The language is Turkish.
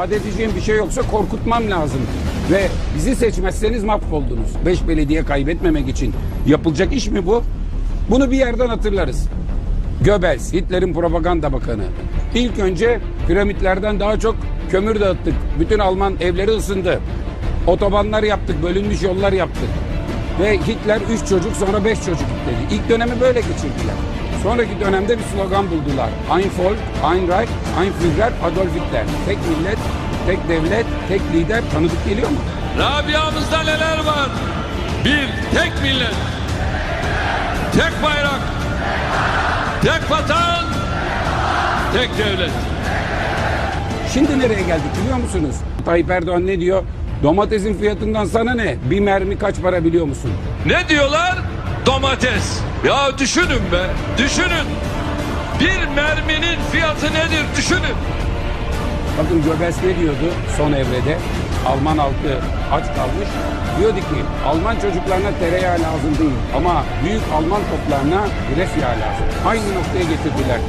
Vaat edeceğim bir şey yoksa korkutmam lazım. Ve bizi seçmezseniz mahvoldunuz. Beş belediye kaybetmemek için yapılacak iş mi bu? Bunu bir yerden hatırlarız. Göbels, Hitler'in propaganda bakanı. İlk önce piramitlerden daha çok kömür dağıttık. Bütün Alman evleri ısındı. Otobanlar yaptık, bölünmüş yollar yaptık. Ve Hitler üç çocuk sonra beş çocuk dedi. İlk dönemi böyle geçirdiler. Sonraki dönemde bir slogan buldular. Ein Volk, Ein Reich, Ein Führer, Adolf Hitler. Tek millet, tek devlet, tek lider tanıdık geliyor mu? Rabia'mızda neler var? Bir, tek millet, tek bayrak, tek vatan, tek devlet. Şimdi nereye geldik biliyor musunuz? Tayyip Erdoğan ne diyor? Domatesin fiyatından sana ne? Bir mermi kaç para biliyor musun? Ne diyorlar? Domates. Ya düşünün be, düşünün. Bir merminin fiyatı nedir düşünün. Bakın Göbels ne diyordu son evrede? Alman halkı aç kalmış. Diyordu ki Alman çocuklarına tereyağı lazım değil ama büyük Alman toplarına gres yağı lazım. Aynı noktaya getirdiler.